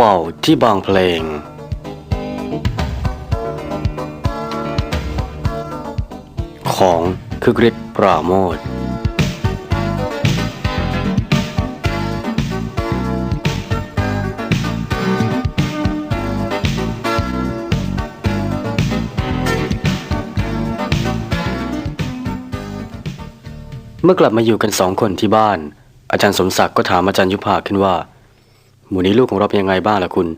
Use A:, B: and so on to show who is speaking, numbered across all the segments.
A: วาวที่บางเพลง ของคือกริชปราโมทเมื่อกลับมาอยู่กันสองคนที่บ้าน อาจารย์สมศักดิ์ก็ถามอาจารย์ยุพาขึ้นว่า หมู่นี้ลูกของเราเป็นยังไงบ้างล่ะคุณ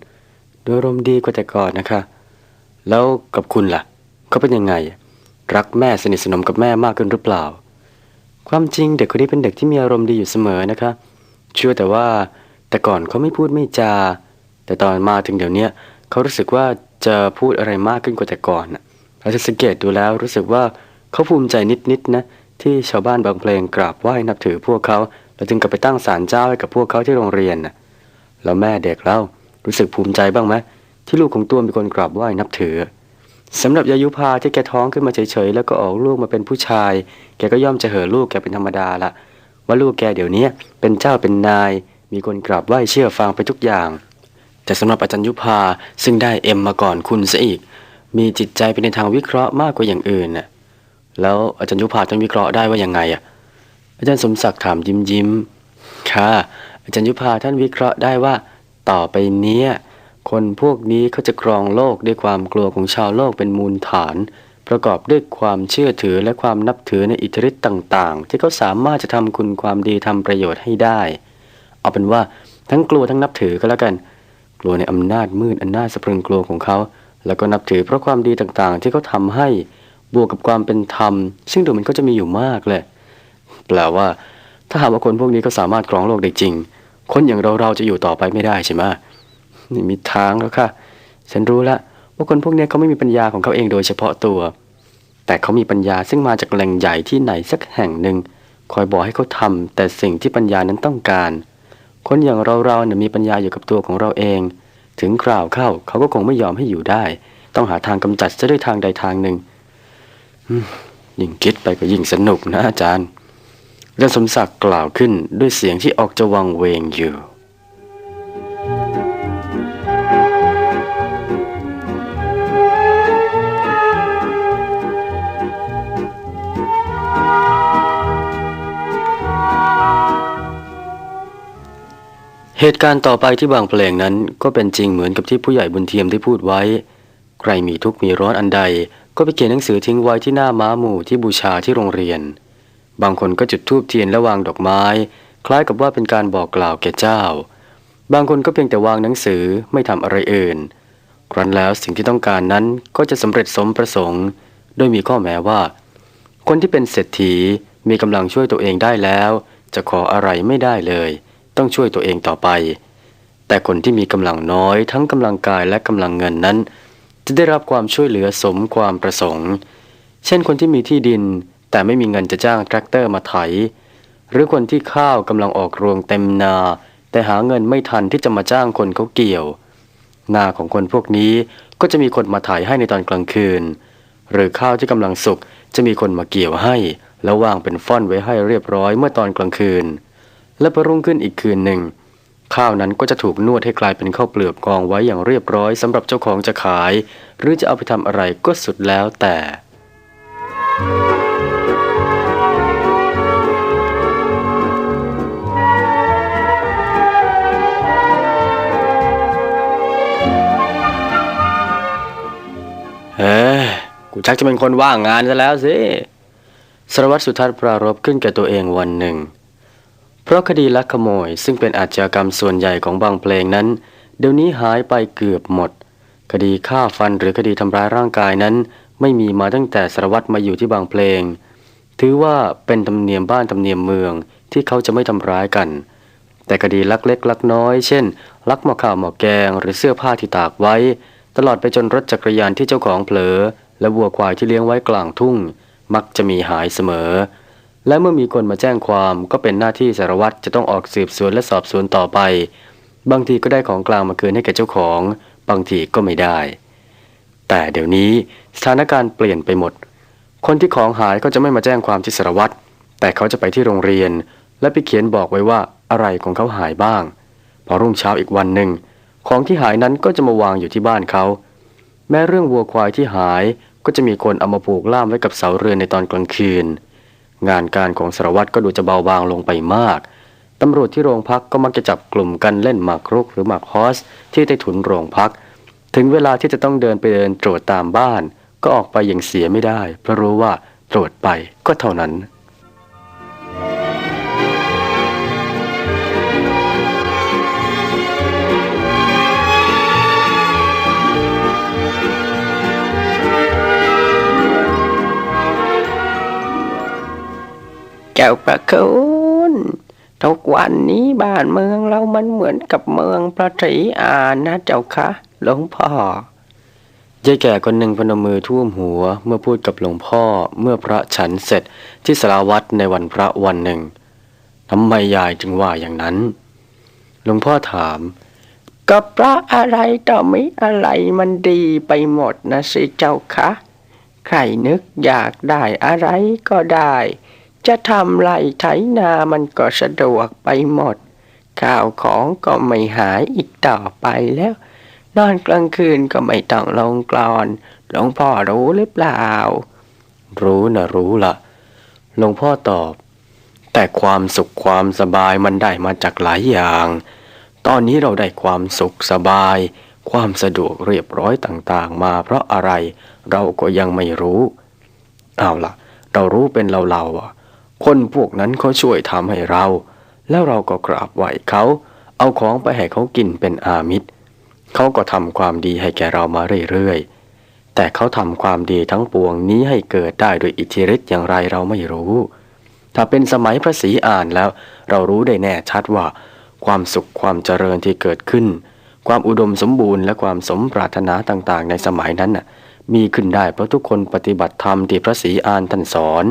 A: โดยรวมดีกว่าแต่ก่อนนะคะ แล้วกับคุณล่ะ เขาเป็นยังไง รักแม่สนิทสนมกับแม่มากขึ้นหรือเปล่า ความจริงเด็กคนนี้เป็นเด็กที่มีอารมณ์ดีอยู่เสมอนะคะ เชื่อแต่ว่าแต่ก่อนเขาไม่พูดไม่จา แต่ตอนมาถึงเดี๋ยวนี้เขารู้สึกว่าจะพูดอะไรมากขึ้นกว่าแต่ก่อนน่ะเราจะสังเกตดูแล้วรู้สึกว่าเขาภูมิใจนิดๆนะที่ชาวบ้านบางเพลงกราบไหว้นับถือพวกเขา แล้วจึงกลับไปตั้งศาลเจ้าให้กับพวกเขาที่โรงเรียนน่ะ แล้วแม่เด็กเล่ารู้สึกภูมิใจบ้างไหมที่ลูกของตัวมีคนกราบไหว้นับถือสำหรับยายุพาที่แกท้องขึ้นมาเฉยๆแล้วก็ออกลูกมาเป็นผู้ชาย แกก็ย่อมจะเห่อลูกแกเป็นธรรมดาละว่าลูกแกเดี๋ยวนี้เป็นเจ้าเป็นนาย มีคนกราบไหว้เชื่อฟังไปทุกอย่าง แต่สำหรับอาจารย์ยุพาซึ่งได้เอ็มมาก่อนคุณซะอีก มีจิตใจไปในทางวิเคราะห์มากกว่าอย่างอื่นน่ะแล้วอาจารย์ยุพาต้องวิเคราะห์ได้ว่ายังไงอะอาจารย์สมศักดิ์ถามยิ้มยิ้มค่ะ อาจารย์ยุพาท่านวิเคราะห์ได้ว่า ต่อไปเนี้ยคนพวกนี้เขาจะครองโลกด้วยความกลัวของชาวโลกเป็นมูลฐาน ประกอบด้วยความเชื่อถือและความนับถือในอิทธิฤทธิ์ต่างๆ ที่เขาสามารถจะทำคุณความดีทำประโยชน์ให้ได้ เอาเป็นว่าทั้งกลัวทั้งนับถือก็แล้วกัน กลัวในอำนาจมืดอันน่าสะพรึงกลัวของเขา แล้วก็นับถือเพราะความดีต่างๆ ที่เขาทำให้บวกกับความเป็นธรรม ซึ่งดูมันก็จะมีอยู่มากเลยแปลว่า ถ้าหากว่าคนพวกนี้เขาสามารถครองโลกได้จริง คนอย่างเราเราจะอยู่ต่อไปไม่ได้ใช่ไหมนี่มีทางแล้วค่ะ ฉันรู้แล้วว่าคนพวกนี้เขาไม่มีปัญญาของเขาเองโดยเฉพาะตัว แต่เขามีปัญญาซึ่งมาจากแหล่งใหญ่ที่ไหนสักแห่งหนึ่งคอยบอกให้เขาทำแต่สิ่งที่ปัญญานั้นต้องการ คนอย่างเราเราเนี่ยมีปัญญาอยู่กับตัวของเราเอง ถึงคราวเข้าเขาก็คงไม่ยอมให้อยู่ได้ ต้องหาทางกำจัดซะด้วยทางใดทางหนึ่งยิ่งคิดไปก็ยิ่งสนุกนะอาจารย์ อาจารสมศักดิ์กล่าวขึ้นด้วยเสียงที่ออกจะวังเวงอยู่ เหตุการณ์ต่อไปที่บางเพลงนั้นก็เป็นจริงเหมือนกับที่ผู้ใหญ่บุญเทียมได้พูดไว้ ใครมีทุกข์มีร้อนอันใด ก็ไปเขียนหนังสือทิ้งไว้ที่หน้าม้าหมู่ที่บูชาที่โรงเรียน บางคนก็จุดธูปเทียนและวางดอกไม้ คล้ายกับว่าเป็นการบอกกล่าวแก่เจ้า บางคนก็เพียงแต่วางหนังสือไม่ทำอะไรอื่น ครั้นแล้วสิ่งที่ต้องการนั้นก็จะสำเร็จสมประสงค์โดยมีข้อแม้ว่า คนที่เป็นเศรษฐีมีกำลังช่วยตัวเองได้แล้ว จะขออะไรไม่ได้เลย ต้องช่วยตัวเองต่อไป แต่คนที่มีกำลังน้อยทั้งกำลังกายและกำลังเงินนั้น จะได้รับความช่วยเหลือสมความประสงค์ เช่นคนที่มีที่ดิน แต่ไม่มีเงินจะจ้างแทรกเตอร์มาไถ หรือคนที่ข้าวกำลังออกรวงเต็มนา แต่หาเงินไม่ทันที่จะมาจ้างคนเขาเกี่ยว นาของคนพวกนี้ก็จะมีคนมาถ่ายให้ในตอนกลางคืน หรือข้าวที่กำลังสุกจะมีคนมาเกี่ยวให้ แล้ววางเป็นฟ่อนไว้ให้เรียบร้อยเมื่อตอนกลางคืน และพอรุ่งขึ้นอีกคืนหนึ่งข้าวนั้นก็จะถูกนวดให้กลายเป็นข้าวเปลือกกองไว้อย่างเรียบร้อยสำหรับเจ้าของจะขาย หรือจะเอาไปทำอะไรก็สุดแล้วแต่ กูชักจะเป็นคนว่างงานซะแล้วสิสารวัตรสุทัศน์ปรารบขึ้นแก่ตัวเองวันหนึ่ง เพราะคดีลักขโมยซึ่งเป็นอาชญากรรมส่วนใหญ่ของบางเพลงนั้น เดี๋ยวนี้หายไปเกือบหมด คดีฆ่าฟันหรือคดีทำร้ายร่างกายนั้น ไม่มีมาตั้งแต่สารวัตรมาอยู่ที่บางเพลง ถือว่าเป็นธรรมเนียมบ้านธรรมเนียมเมืองที่เขาจะไม่ทำร้ายกัน แต่คดีลักเล็กลักน้อย เช่น ลักหม้อข้าวหม้อแกงหรือเสื้อผ้าที่ตากไว้ ตลอดไปจนรถจักรยานที่เจ้าของเผลอ และวัวควายที่เลี้ยงไว้กลางทุ่ง มักจะมีหายเสมอ และเมื่อมีคนมาแจ้งความก็เป็นหน้าที่สารวัตรจะต้องออกสืบสวนและสอบสวนต่อไป บางทีก็ได้ของกลางมาคืนให้แก่เจ้าของ บางทีก็ไม่ได้ แต่เดี๋ยวนี้สถานการณ์เปลี่ยนไปหมด คนที่ของหายก็จะไม่มาแจ้งความที่สารวัตรแต่เขาจะไปที่โรงเรียน และไปเขียนบอกไว้ว่าอะไรของเขาหายบ้าง พอรุ่งเช้าอีกวันหนึ่งของที่หายนั้นก็จะมาวางอยู่ที่บ้านเขา แม้เรื่องวัวควายที่หายก็จะมีคนเอามาผูกล่ามไว้กับเสาเรือนในตอนกลางคืน งานการของสารวัตรก็ดูจะเบาบางลงไปมาก ตำรวจที่โรงพักก็มักจะจับกลุ่มกันเล่นหมากรุกหรือหมากฮอสที่ใต้ถุนโรงพัก ถึงเวลาที่จะต้องเดินไปเดินตรวจตามบ้าน ก็ออกไปอย่างเสียไม่ได้ เพราะรู้ว่าตรวจไปก็เท่านั้น
B: เจ้าประคุณทุกวันนี้บ้านเมืองเรามันเหมือนกับเมืองพระศรีอานนะเจ้าคะหลวงพ่อ
A: ยายแก่คนหนึ่งพนมมือท่วมหัว เมื่อพูดกับหลวงพ่อเมื่อพระฉันเสร็จที่สาราวัดในวันพระวันหนึ่งทำไมยายจึงว่าอย่างนั้น หลวงพ่อถาม
B: ก็เพระอะไรต่อไม่อะไรมันดีไปหมดนะสิเจ้าคะใครนึกอยากได้อะไรก็ได้ จะทำไรไถนามันก็สะดวกไปหมด ข้าวของก็ไม่หายอีกต่อไปแล้ว นอนกลางคืนก็ไม่ต้องลงกลอน หลวงพ่อรู้หรือเปล่า
A: รู้นะรู้ละหลวงพ่อตอบ แต่ความสุขความสบายมันได้มาจากหลายอย่าง ตอนนี้เราได้ความสุขสบาย ความสะดวกเรียบร้อยต่างๆ มาเพราะอะไรเราก็ยังไม่รู้ เอาล่ะ เรารู้เป็นเราๆอะ คนพวกนั้นเขาช่วยทำให้เรา แล้วเราก็กราบไหว้เขา เอาของไปให้เขากินเป็นอามิตรเขาก็ทำความดีให้แก่เรามาเรื่อยๆ แต่เขาทำความดีทั้งปวงนี้ให้เกิดได้โดยอิทธิฤทธิ์อย่างไรเราไม่รู้ ถ้าเป็นสมัยพระศรีอานแล้ว เรารู้ได้แน่ชัดว่า ความสุขความเจริญที่เกิดขึ้น ความอุดมสมบูรณ์และความสมปรารถนาต่างๆ ในสมัยนั้นน่ะมีขึ้นได้เพราะทุกคนปฏิบัติธรรมที่พระศรีอานท่านสอน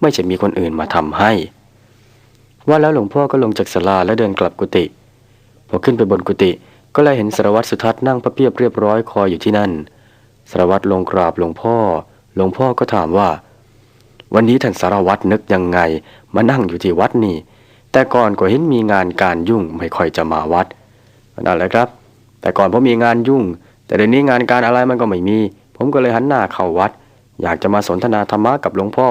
A: ไม่ใช่มีคนอื่นมาทำให้ ว่าแล้วหลวงพ่อก็ลงจากศาลาและเดินกลับกุฏิพอขึ้นไปบนกุฏิก็เลยเห็นสารวัตรสุทัศน์นั่งพระเพียบเรียบร้อยคอยอยู่ที่นั่นสารวัตรลงกราบหลวงพ่อ หลวงพ่อก็ถามว่า วันนี้ท่านสารวัตรนึกยังไง มานั่งอยู่ที่วัดนี่ แต่ก่อนก็เห็นมีงานการยุ่งไม่ค่อยจะมาวัดนั่นแหละครับ แต่ก่อนผมมีงานยุ่ง แต่เดี๋ยวนี้งานการอะไรมันก็ไม่มี ผมก็เลยหันหน้าเข้าวัด อยากจะมาสนทนาธรรมะกับหลวงพ่อ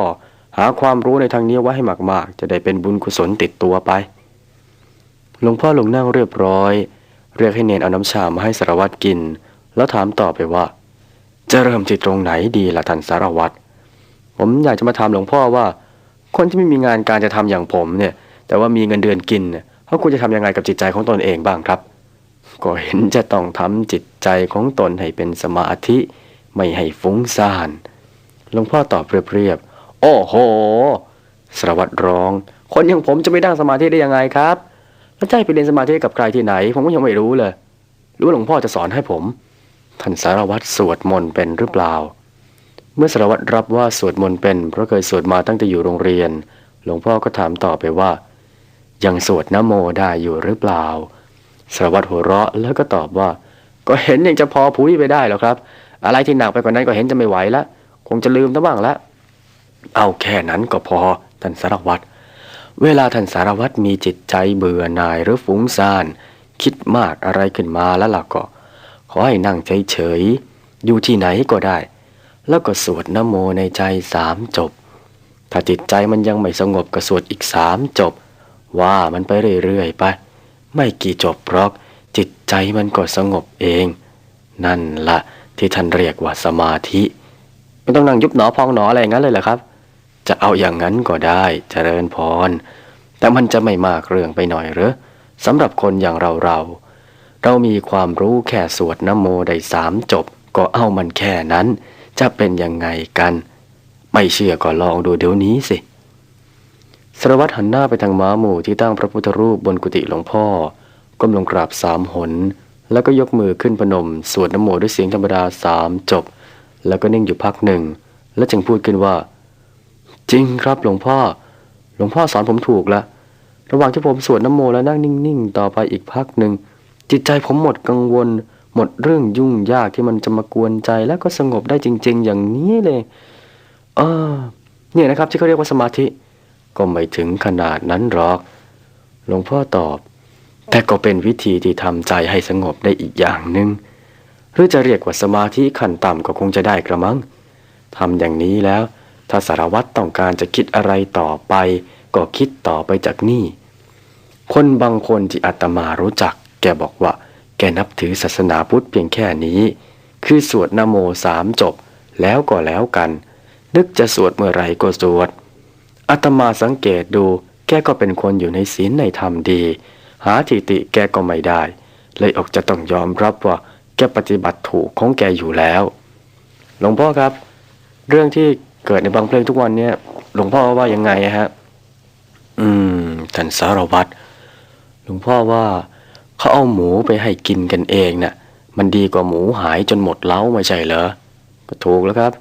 A: หาความรู้ในทางนี้ไว้ให้มากๆ จะได้เป็นบุญกุศลติดตัวไป หลวงพ่อลงนั่งเรียบร้อย เรียกให้เนนเอาน้ำชามาให้สารวัตรกิน แล้วถามต่อไปว่า จะเริ่มที่ตรงไหนดีล่ะท่านสารวัตร ผมอยากจะมาถามหลวงพ่อว่า คนที่ไม่มีงานการจะทำอย่างผมเนี่ย แต่ว่ามีเงินเดือนกินเนี่ยเขาควรจะทำยังไงกับจิตใจของตนเองบ้างครับ ก็เห็นจะต้องทำจิตใจของตนให้เป็นสมาธิ ไม่ให้ฟุ้งซ่าน หลวงพ่อตอบเรียบ โอ้โห สารวัตรร้อง คนอย่างผมจะไม่นั่งสมาธิได้ยังไงครับ แล้วจะให้ไปเรียนสมาธิกับใครที่ไหน ผมก็ยังไม่รู้เลยรู้หลวงพ่อจะสอนให้ผม ท่านสารวัตรสวดมนต์เป็นหรือเปล่า เมื่อสารวัตรรับว่าสวดมนต์เป็นเพราะเคยสวดมาตั้งแต่อยู่โรงเรียน หลวงพ่อก็ถามต่อไปว่า ยังสวดนโมได้อยู่หรือเปล่า สารวัตรหัวเราะแล้วก็ตอบว่า ก็เห็นยังจะพอพุ้ยไปได้หรอครับ อะไรที่หนักไปกว่านั้นก็เห็นจะไม่ไหวละ คงจะลืมซะบ้างละ เอาแค่นั้นก็พอท่านสารวัตรเวลาท่านสารวัตรมีจิตใจเบื่อหน่ายหรือฟุ้งซ่าน คิดมากอะไรขึ้นมาแล้วล่ะก็ ขอให้นั่งเฉยๆอยู่ที่ไหนก็ได้ แล้วก็สวดนโมในใจสามจบ ถ้าจิตใจมันยังไม่สงบก็สวดอีกสามจบ ว่ามันไปเรื่อยๆไป ไม่กี่จบเพราะจิตใจมันก็สงบเอง นั่นละที่ท่านเรียกว่าสมาธิไม่ต้องนั่งยุบหนอพองหนออะไรอย่างนั้นเลยเหรอครับ จะเอาอย่างนั้นก็ได้เจริญพร แต่มันจะไม่มากเรื่องไปหน่อยหรือสำหรับคนอย่างเราเราเรามีความรู้แค่สวดนโมได้สามจบ ก็เอามันแค่นั้น จะเป็นยังไงกัน ไม่เชื่อก็ลองดูเดี๋ยวนี้สิสารวัตรหันหน้าไปทางม้าหมู่ที่ตั้งพระพุทธรูปบนกุฏิหลวงพ่อ ก้มลงกราบสามหน แล้วก็ยกมือขึ้นพนม สวดนโมด้วยเสียงธรรมดาสามจบ แล้วก็นิ่งอยู่พักหนึ่ง แล้วจึงพูดขึ้นว่า จริงครับหลวงพ่อ หลวงพ่อสอนผมถูกแล้วระหว่างที่ผมสวดนโมแล้วนั่งนิ่งๆ ต่อไปอีกพักหนึ่ง จิตใจผมหมดกังวล หมดเรื่องยุ่งยากที่มันจะมากวนใจแล้วก็สงบได้จริง ๆ อย่างนี้เลยเออเนี่ยนะครับที่เขาเรียกว่าสมาธิ ก็ไม่ถึงขนาดนั้นหรอก หลวงพ่อตอบ แต่ก็เป็นวิธีที่ทำใจให้สงบได้อีกอย่างหนึ่งหรือจะเรียกว่าสมาธิขั้นต่ำก็คงจะได้กระมังทำอย่างนี้แล้ว ถ้าสารวัตรต้องการจะคิดอะไรต่อไป ก็คิดต่อไปจากนี่ คนบางคนที่อาตมารู้จัก แกบอกว่า แกนับถือศาสนาพุทธเพียงแค่นี้ คือสวดนโมสามจบ แล้วก็แล้วกัน นึกจะสวดเมื่อไรก็สวดอาตมาสังเกตดู แกก็เป็นคนอยู่ในศีลในธรรมดี หาทิติแกก็ไม่ได้ เลยออกจะต้องยอมรับว่า แกปฏิบัติถูกของแกอยู่แล้ว หลวงพ่อครับ เรื่องที่ เกิดในบางเพลงทุกวันเนี้ยหลวงพ่อว่ายังไงฮะ อืมท่านสารวัตรหลวงพ่อว่าเขาเอาหมูไปให้กินกันเองน่ะ มันดีกว่าหมูหายจนหมดเล้าไม่ใช่เหรอก็ถูกแล้วครับ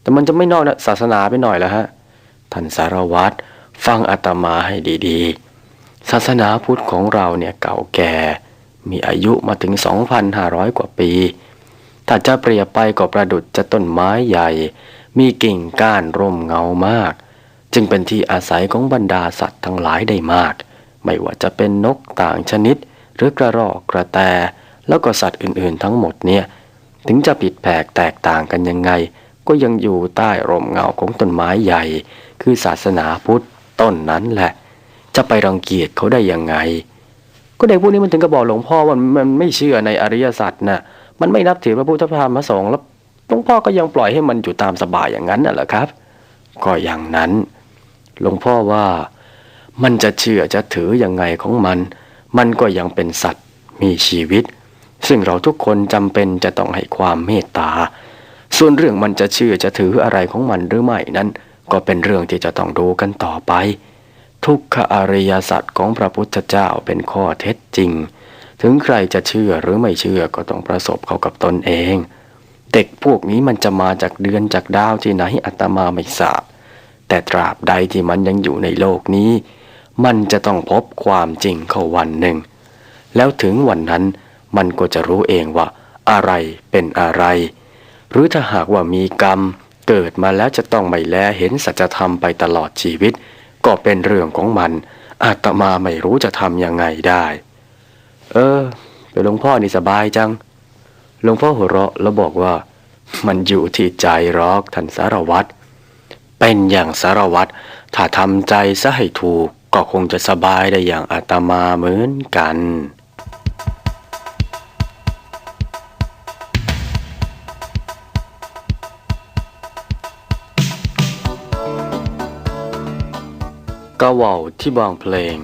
A: แต่มันจะไม่นอกนะศาสนาไปหน่อยแล้วฮะท่านสารวัตรฟังอาตมาให้ดีๆ ศาสนาพุทธของเราเนี่ยเก่าแก่ มีอายุมาถึง 2,500 กว่าปี ถ้าจะเปรียบไปก็ประดุจจะต้นไม้ใหญ่ มีกิ่งก้านร่มเงามาก จึงเป็นที่อาศัยของบรรดาสัตว์ทั้งหลายได้มาก ไม่ว่าจะเป็นนกต่างชนิด หรือกระรอกกระแต แล้วก็สัตว์อื่นๆ ทั้งหมดเนี่ย ถึงจะผิดแผกแตกต่างกันยังไง ก็ยังอยู่ใต้ร่มเงาของต้นไม้ใหญ่ คือศาสนาพุทธต้นนั้นแหละ จะไปรังเกียจเขาได้ยังไง ก็เด็กพวกนี้มันถึงกับบอกหลวงพ่อว่ามันไม่เชื่อในอริยสัจน่ะมันไม่นับถือพระพุทธธรรมพระสงฆ์แล้ว หลวงพ่อก็ยังปล่อยให้มันอยู่ตามสบายอย่างนั้นน่ะเหรอครับ ก็อย่างนั้น หลวงพ่อว่ามันจะเชื่อจะถือยังไงของมัน มันก็ยังเป็นสัตว์มีชีวิต ซึ่งเราทุกคนจำเป็นจะต้องให้ความเมตตา ส่วนเรื่องมันจะเชื่อจะถืออะไรของมันหรือไม่นั้น ก็เป็นเรื่องที่จะต้องดูกันต่อไป ทุกขอริยสัจของพระพุทธเจ้าเป็นข้อเท็จจริง ถึงใครจะเชื่อหรือไม่เชื่อก็ต้องประสบเข้ากับตนเอง เด็กพวกนี้มันจะมาจากเดือนจากดาวที่ไหนอาตมาไม่ทราบแต่ตราบใดที่มันยังอยู่ในโลกนี้ มันจะต้องพบความจริงเข้าวันหนึ่ง แล้วถึงวันนั้นมันก็จะรู้เองว่า อะไรเป็นอะไร หรือถ้าหากว่ามีกรรม เกิดมาแล้วจะต้องไม่แลเห็นสัจธรรมไปตลอดชีวิต ก็เป็นเรื่องของมัน อาตมาไม่รู้จะทำยังไงได้ เออแต่หลวงพ่อนี่สบายจัง หลวงพ่อหัวเราะแล้วบอกว่า มันอยู่ที่ใจรอกท่านสารวัตรเป็นอย่างสารวัตรถ้าทำใจซะให้ถูกก็คงจะสบายได้อย่างอาตมาเหมือนกันกะว่าที่บางเพลง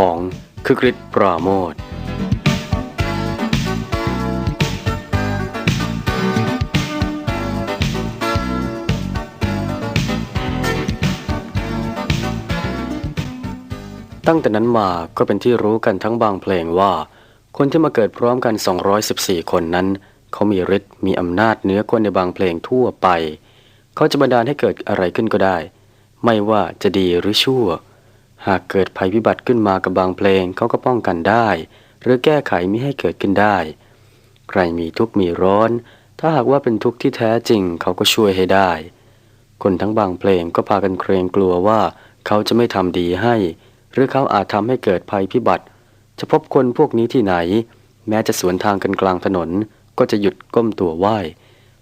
A: ของคึกฤทธิ์ปราโมทตั้งแต่นั้นมาก็เป็นที่รู้กันทั้งบางเพลงว่า คนที่มาเกิดพร้อมกัน 214 คนนั้น เขามีฤทธิ์มีอำนาจเหนือคนในบางเพลงทั่วไป เขาจะบันดาลให้เกิดอะไรขึ้นก็ได้ ไม่ว่าจะดีหรือชั่ว หากเกิดภัยพิบัติขึ้นมากับบางเพลงเขาก็ป้องกันได้ หรือแก้ไขมิให้เกิดขึ้นได้ ใครมีทุกข์มีร้อน ถ้าหากว่าเป็นทุกข์ที่แท้จริงเขาก็ช่วยให้ได้ คนทั้งบางเพลงก็พากันเกรงกลัวว่าเขาจะไม่ทำดีให้ หรือเขาอาจทำให้เกิดภัยพิบัติ จะพบคนพวกนี้ที่ไหน แม้จะสวนทางกันกลางถนน ก็จะหยุดก้มตัวไหว้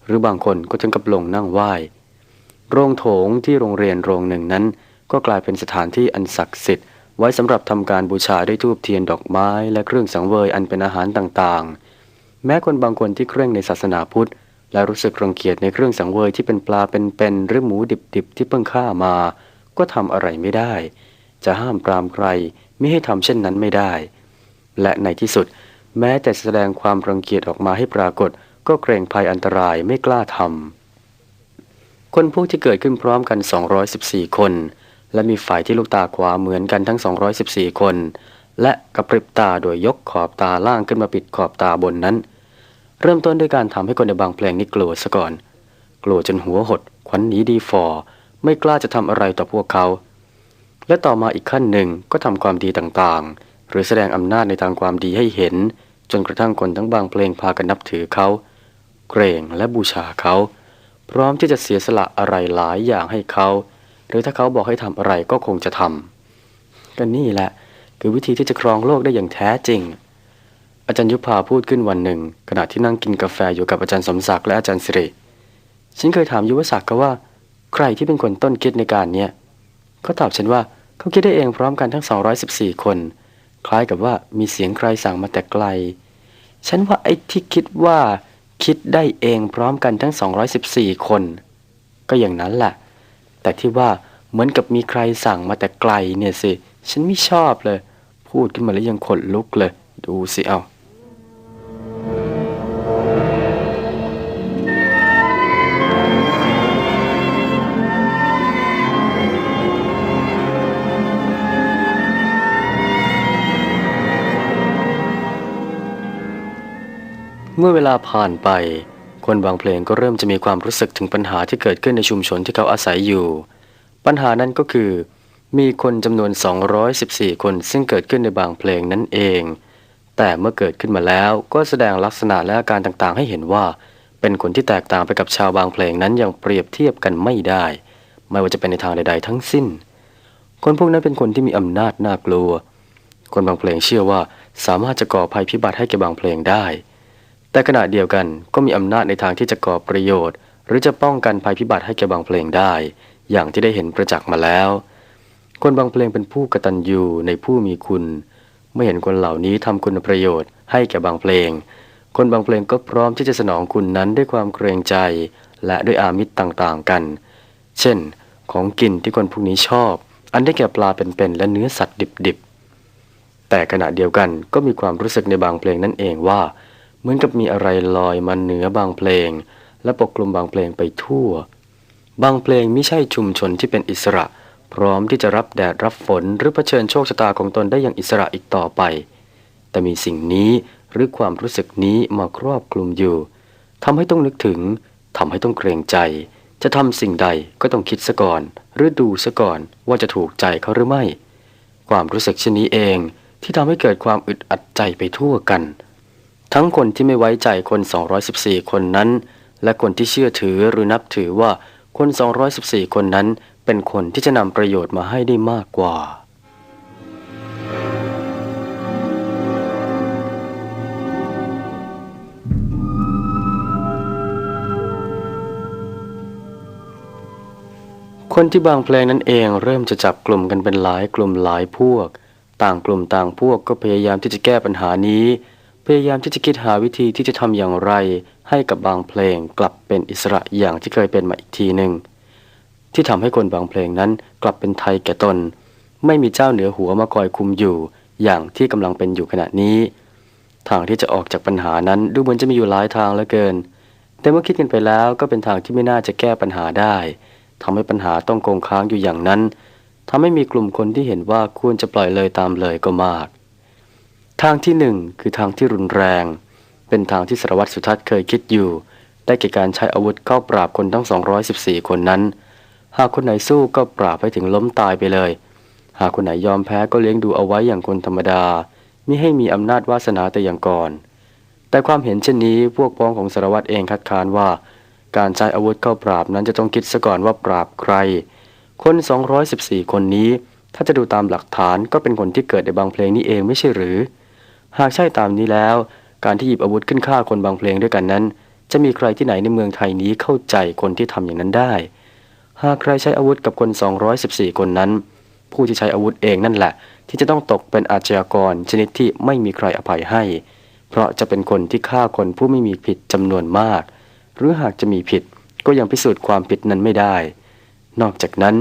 A: หรือบางคนก็ถึงกับลงนั่งไหว้โรงโถงที่โรงเรียนโรงหนึ่งนั้น ก็กลายเป็นสถานที่อันศักดิ์สิทธิ์ไว้สำหรับทำการบูชาด้วยธูปเทียนดอกไม้และเครื่องสังเวยอันเป็นอาหารต่างๆ แม้คนบางคนที่เคร่งในศาสนาพุทธ และรู้สึกรังเกียจในเครื่องสังเวยที่เป็นปลาเป็นๆหรือหมูดิบๆที่เพิ่งฆ่ามา ก็ทำอะไรไม่ได้ จะห้ามปรามใครไม่ให้ทำเช่นนั้นไม่ได้ และในที่สุด แม้แต่แสดงความรังเกียจออกมาให้ปรากฏ ก็เกรงภัยอันตรายไม่กล้าทำคนพวกที่เกิดขึ้นพร้อมกัน 214 คน และมีฝ่ายที่ลูกตาขวาเหมือนกันทั้ง 214 คน และกระพริบตาโดยยกขอบตาล่างขึ้นมาปิดขอบตาบนนั้น เริ่มต้นด้วยการทำให้คนในบางเพลงนี้กลัวซะก่อน กลัวจนหัวหดขวัญหนีดีฟอไม่กล้าจะทำอะไรต่อพวกเขา และต่อมาอีกขั้นหนึ่งก็ทำความดีต่างๆ หรือแสดงอำนาจในทางความดีให้เห็น จนกระทั่งคนทั้งบางเพลงพากันนับถือเขา เกรงและบูชาเขา พร้อมที่จะเสียสละอะไรหลายอย่างให้เขา หรือถ้าเขาบอกให้ทำอะไรก็คงจะทำก็นี่แหละ คือวิธีที่จะครองโลกได้อย่างแท้จริง อาจารย์ยุพาพูดขึ้นวันหนึ่ง ขณะที่นั่งกินกาแฟอยู่กับอาจารย์สมศักดิ์และอาจารย์สิริฉันเคยถามยุวศักดิ์ก็ว่า ใครที่เป็นคนต้นคิดในการเนี้ยเขาตอบฉันว่าเขาคิดได้เองพร้อมกันทั้ง 214 คน คล้ายกับว่ามีเสียงใครสั่งมาแต่ไกล ฉันว่าไอ้ที่คิดว่าคิดได้เองพร้อมกันทั้ง 214 คน ก็อย่างนั้นแหละ แต่ที่ว่าเหมือนกับมีใครสั่งมาแต่ไกลเนี่ยสิ ฉันไม่ชอบเลย พูดขึ้นมาแล้วยังขนลุกเลย ดูสิเอาเมื่อเวลาผ่านไป คนบางเพลงก็เริ่มจะมีความรู้สึกถึงปัญหาที่เกิดขึ้นในชุมชนที่เขาอาศัยอยู่ ปัญหานั้นก็คือ มีคนจำนวน 214 คนซึ่งเกิดขึ้นในบางเพลงนั่นเอง แต่เมื่อเกิดขึ้นมาแล้วก็แสดงลักษณะและอาการต่างๆ ให้เห็นว่า เป็นคนที่แตกต่างไปกับชาวบางเพลงนั้นอย่างเปรียบเทียบกันไม่ได้ ไม่ว่าจะเป็นในทางใด ๆ ทั้งสิ้น คนพวกนั้นเป็นคนที่มีอำนาจน่ากลัว คนบางเพลงเชื่อว่าสามารถจะก่อภัยพิบัติให้แก่บางเพลงได้ แต่ขณะเดียวกันก็มีอำนาจในทางที่จะก่อประโยชน์ หรือจะป้องกันภัยพิบัติให้แก่บางเพลงได้ อย่างที่ได้เห็นประจักษ์มาแล้ว คนบางเพลงเป็นผู้กตัญญูในผู้มีคุณ เมื่อเห็นคนเหล่านี้ทำคุณประโยชน์ให้แก่บางเพลง คนบางเพลงก็พร้อมที่จะสนองคุณนั้นด้วยความเกรงใจ และด้วยอามิตรต่างๆกัน เช่น ของกินที่คนพวกนี้ชอบ อันได้แก่ปลาเป็นๆและเนื้อสัตว์ดิบๆแต่ขณะเดียวกันก็มีความรู้สึกในบางเพลงนั่นเองว่า เหมือนกับมีอะไรลอยมาเหนือบางเพลง และปกคลุมบางเพลงไปทั่ว บางเพลงไม่ใช่ชุมชนที่เป็นอิสระ พร้อมที่จะรับแดดรับฝนหรือเผชิญโชคชะตาของตนได้อย่างอิสระอีกต่อไป แต่มีสิ่งนี้หรือความรู้สึกนี้มาครอบคลุมอยู่ทำให้ต้องนึกถึงทำให้ต้องเกรงใจ จะทำสิ่งใดก็ต้องคิดซะก่อน หรือดูซะก่อนว่าจะถูกใจเขาหรือไม่ ความรู้สึกเช่นนี้เองที่ทำให้เกิดความอึดอัดใจไปทั่วกัน ทั้งคนที่ไม่ไว้ใจคน 214 คนนั้น และคนที่เชื่อถือหรือนับถือว่าคน 214 คนนั้นเป็นคนที่จะนำประโยชน์มาให้ได้มากกว่า คนที่บางเพลงนั้นเองเริ่มจะจับกลุ่มกันเป็นหลายกลุ่มหลายพวก ต่างกลุ่มต่างพวกก็พยายามที่จะแก้ปัญหานี้ พยายามที่จะคิดหาวิธีที่จะทำอย่างไร ให้กับบางเพลงกลับเป็นอิสระอย่างที่เคยเป็นมาอีกทีหนึ่งที่ทำให้คนบางเพลงนั้นกลับเป็นไทยแก่ตน ไม่มีเจ้าเหนือหัวมาคอยคุมอยู่ อย่างที่กำลังเป็นอยู่ขณะนี้ ทางที่จะออกจากปัญหานั้นดูเหมือนจะมีอยู่หลายทางเหลือเกิน แต่เมื่อคิดกันไปแล้วก็เป็นทางที่ไม่น่าจะแก้ปัญหาได้ทำให้ปัญหาต้องคงค้างอยู่อย่างนั้นทำให้มีกลุ่มคนที่เห็นว่าควรจะปล่อยเลยตามเลยก็มาก ทางที่หนึ่งคือทางที่รุนแรง เป็นทางที่สารวัตรสุทัศน์เคยคิดอยู่ ได้แก่การใช้อาวุธเข้าปราบคนทั้ง 214 คนนั้น หากคนไหนสู้ก็ปราบให้ถึงล้มตายไปเลย หากคนไหนยอมแพ้ก็เลี้ยงดูเอาไว้อย่างคนธรรมดามิให้มีอำนาจวาสนาแต่อย่างก่อน แต่ความเห็นเช่นนี้พวกพ้องของสารวัตรเองคัดค้านว่า การใช้อาวุธเข้าปราบนั้นจะต้องคิดซะก่อนว่าปราบใคร คน 214 คนนี้ ถ้าจะดูตามหลักฐานก็เป็นคนที่เกิดในบางเพลงนี้เองไม่ใช่หรือ หากใช่ตามนี้แล้ว การที่หยิบอาวุธขึ้นฆ่าคนบางเพลงด้วยกันนั้น จะมีใครที่ไหนในเมืองไทยนี้เข้าใจคนที่ทำอย่างนั้นได้ หากใครใช้อาวุธกับคน 214 คนนั้น ผู้ที่ใช้อาวุธเองนั่นแหละ ที่จะต้องตกเป็นอาชญากรชนิดที่ไม่มีใครอภัยให้ เพราะจะเป็นคนที่ฆ่าคนผู้ไม่มีผิดจำนวนมาก หรือหากจะมีผิดก็ยังพิสูจน์ความผิดนั้นไม่ได้ นอกจากนั้น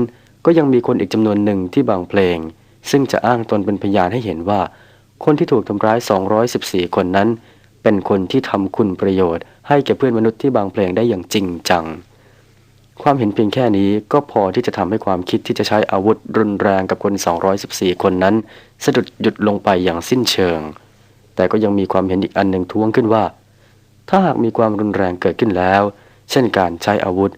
A: ก็ยังมีคนอีกจำนวนหนึ่งที่บางเพลง ซึ่งจะอ้างตนเป็นพยานให้เห็นว่า คนที่ถูกทำร้าย 214 คนนั้น เป็นคนที่ทำคุณประโยชน์ ให้แก่เพื่อนมนุษย์ที่บางเพลงได้อย่างจริงจัง ความเห็นเพียงแค่นี้ก็พอที่จะทำให้ความคิดที่จะใช้อาวุธรุนแรงกับคน 214 คนนั้น สะดุดหยุดลงไปอย่างสิ้นเชิง แต่ก็ยังมีความเห็นอีกอันหนึ่งท้วงขึ้นว่า ถ้าหากมีความรุนแรงเกิดขึ้นแล้ว เช่นการใช้อาวุธ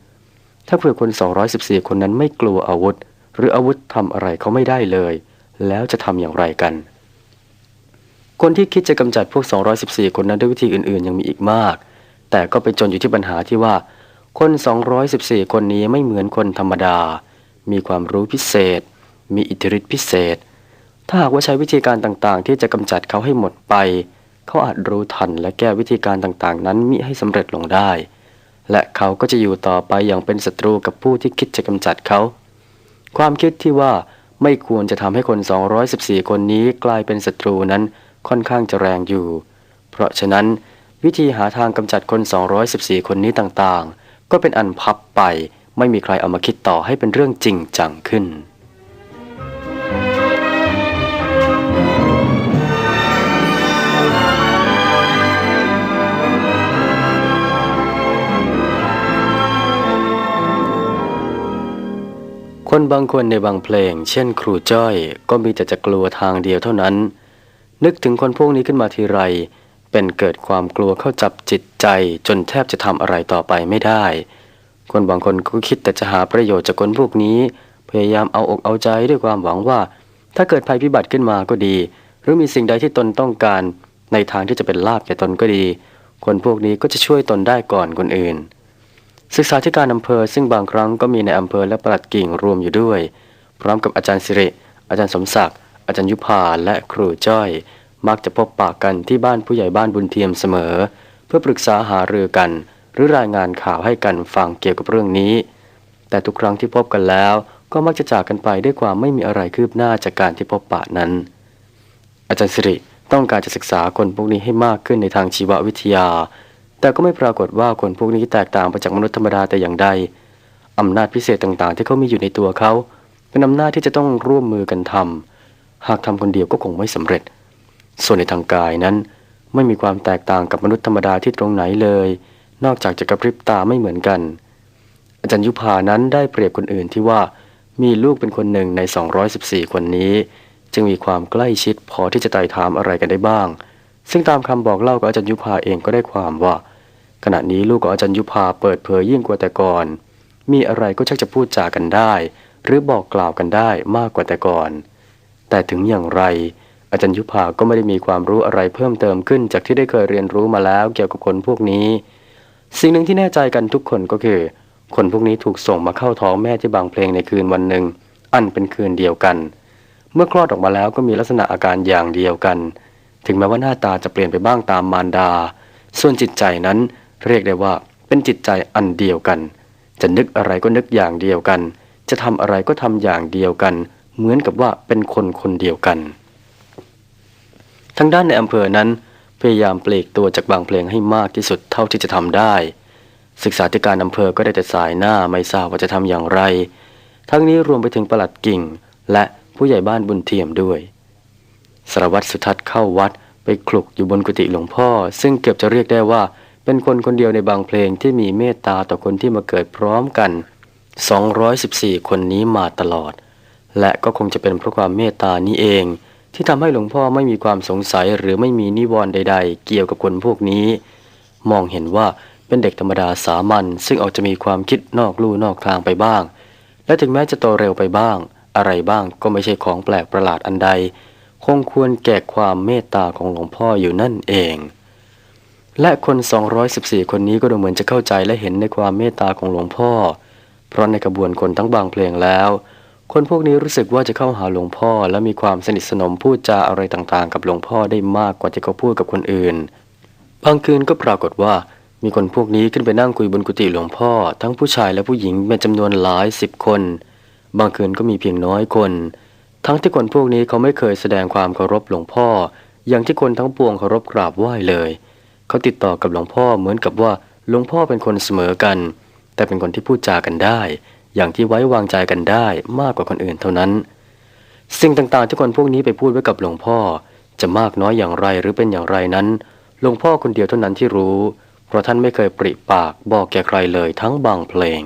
A: ถ้าเผื่อคน 214 คนนั้นไม่กลัวอาวุธ หรืออาวุธทำอะไรเขาไม่ได้เลย แล้วจะทำอย่างไรกัน คนที่คิดจะกำจัดพวก 214 คนนั้นด้วยวิธีอื่นๆ ยังมีอีกมาก แต่ก็ไปจนอยู่ที่ปัญหาที่ว่า คน 214 คนนี้ไม่เหมือนคนธรรมดา มีความรู้พิเศษ มีอิทธิฤทธิพิเศษ ถ้าหากว่าใช้วิธีการต่างๆ ที่จะกำจัดเขาให้หมดไป เขาอาจรู้ทันและแก้วิธีการต่างๆ นั้นมิให้สำเร็จลงได้ และเขาก็จะอยู่ต่อไปอย่างเป็นศัตรูกับผู้ที่คิดจะกำจัดเขา ความคิดที่ว่าไม่ควรจะทำให้คน 214 คนนี้กลายเป็นศัตรูนั้น ค่อนข้างจะแรงอยู่ เพราะฉะนั้นวิธีหาทางกำจัดคน 214 คนนี้ต่างๆ ก็เป็นอันพับไปไม่มีใครเอามาคิดต่อให้เป็นเรื่องจริงจังขึ้นคนบางคนในบางเพลง เช่นครูจ้อย ก็มีแต่จะกลัวทางเดียวเท่านั้น นึกถึงคนพวกนี้ขึ้นมาทีไร เป็นเกิดความกลัวเข้าจับจิตใจจนแทบจะทำอะไรต่อไปไม่ได้ คนบางคนก็คิดแต่จะหาประโยชน์จากคนพวกนี้ พยายามเอาอกเอาใจด้วยความหวังว่า ถ้าเกิดภัยพิบัติขึ้นมาก็ดี หรือมีสิ่งใดที่ตนต้องการ ในทางที่จะเป็นลาภแก่ตนก็ดี คนพวกนี้ก็จะช่วยตนได้ก่อนคนอื่น ศึกษาธิการอำเภอซึ่งบางครั้งก็มีในอำเภอและปลัดกิ่งรวมอยู่ด้วย พร้อมกับอาจารย์สิริ อาจารย์สมศักดิ์ อาจารย์ยุพาและครูจ้อย มักจะพบปากกันที่บ้านผู้ใหญ่บ้านบุญเทียมเสมอ เพื่อปรึกษาหารือกัน หรือรายงานข่าวให้กันฟังเกี่ยวกับเรื่องนี้ แต่ทุกครั้งที่พบกันแล้ว ก็มักจะจากกันไปด้วยความไม่มีอะไรคืบหน้าจากการที่พบปะนั้น อาจารย์สิริต้องการจะศึกษาคนพวกนี้ให้มากขึ้นในทางชีววิทยา แต่ก็ไม่ปรากฏว่าคนพวกนี้แตกต่างไปจากมนุษย์ธรรมดาแต่อย่างใดอำนาจพิเศษต่างๆ ที่เขามีอยู่ในตัวเขาเป็นอำนาจที่จะต้องร่วมมือกันทำ หากทำคนเดียวก็คงไม่สำเร็จ ส่วนในทางกายนั้น ไม่มีความแตกต่างกับมนุษย์ธรรมดาที่ตรงไหนเลย นอกจากจะกระพริบตาไม่เหมือนกัน อาจารย์ยุพานั้นได้เปรียบคนอื่นที่ว่ามีลูกเป็นคนหนึ่งใน 214 คนนี้ จึงมีความใกล้ชิดพอที่จะไต่ถามอะไรกันได้บ้าง ซึ่งตามคำบอกเล่าของอาจารย์ยุพาเองก็ได้ความว่า ขณะนี้ลูกของอาจารย์ยุพาเปิดเผยยิ่งกว่าแต่ก่อน มีอะไรก็ชักจะพูดจากันได้ หรือบอกกล่าวกันได้มากกว่าแต่ก่อน แต่ถึงอย่างไร อาจารย์ยุพาก็ไม่ได้มีความรู้อะไรเพิ่มเติมขึ้นจากที่ได้เคยเรียนรู้มาแล้วเกี่ยวกับคนพวกนี้ สิ่งหนึ่งที่แน่ใจกันทุกคนก็คือ คนพวกนี้ถูกส่งมาเข้าท้องแม่ที่บางเพลงในคืนวันหนึ่ง อันเป็นคืนเดียวกัน เมื่อคลอดออกมาแล้วก็มีลักษณะอาการอย่างเดียวกัน ถึงแม้ว่าหน้าตาจะเปลี่ยนไปบ้างตามมารดา ส่วนจิตใจนั้นเรียกได้ว่าเป็นจิตใจอันเดียวกัน จะนึกอะไรก็นึกอย่างเดียวกัน จะทำอะไรก็ทำอย่างเดียวกัน เหมือนกับว่าเป็นคนคนเดียวกัน ทางด้านในอำเภอนั้นพยายามเปลีกตัวจากบางเพลงให้มากที่สุดเท่าที่จะทำได้ ศึกษาธิการอำเภอก็ได้แต่สายหน้าไม่ทราบว่าจะทำอย่างไร ทั้งนี้รวมไปถึงประหลัดกิ่ง และผู้ใหญ่บ้านบุญเทียมด้วยสารวัตรสุทัศน์เข้าวัดไปคลุกอยู่บนกุฏิหลวงพ่อ ซึ่งเกือบจะเรียกได้ว่าเป็นคนคนเดียวในบางเพลงที่มีเมตตาต่อคนที่มาเกิดพร้อมกัน 214 คนนี้มาตลอด และก็คงจะเป็นเพราะความเมตตานี้เอง ที่ทำให้หลวงพ่อไม่มีความสงสัยหรือไม่มีนิวรณ์ใด ๆ เกี่ยวกับคนพวกนี้ มองเห็นว่าเป็นเด็กธรรมดาสามัญซึ่งอาจจะมีความคิดนอกลู่นอกทางไปบ้าง และถึงแม้จะโตเร็วไปบ้าง อะไรบ้างก็ไม่ใช่ของแปลกประหลาดอันใด คงควรแก่ความเมตตาของหลวงพ่ออยู่นั่นเอง และคน 214 คนนี้ก็ดูเหมือนจะเข้าใจและเห็นในความเมตตาของหลวงพ่อ เพราะในกระบวนคนทั้งบางเพลงแล้ว คนพวกนี้รู้สึกว่าจะเข้าหาหลวงพ่อ และมีความสนิทสนมพูดจาอะไรต่างๆ กับหลวงพ่อได้มากกว่าที่เขาพูดกับคนอื่น บางคืนก็ปรากฏว่า มีคนพวกนี้ขึ้นไปนั่งคุยบนกุฏิหลวงพ่อ ทั้งผู้ชายและผู้หญิงเป็นจำนวนหลายสิบคน บางคืนก็มีเพียงน้อยคน ทั้งที่คนพวกนี้เขาไม่เคยแสดงความเคารพหลวงพ่อ อย่างที่คนทั้งปวงเคารพกราบไหว้เลย เขาติดต่อกับหลวงพ่อเหมือนกับว่าหลวงพ่อเป็นคนเสมอกัน แต่เป็นคนที่พูดจากันได้ อย่างที่ไว้วางใจกันได้มากกว่าคนอื่นเท่านั้น สิ่งต่างๆที่คนพวกนี้ไปพูดไว้กับหลวงพ่อ จะมากน้อยอย่างไรหรือเป็นอย่างไรนั้น หลวงพ่อคนเดียวเท่านั้นที่รู้ เพราะท่านไม่เคยปริปากบอกแก่ใครเลยทั้งบางเพลง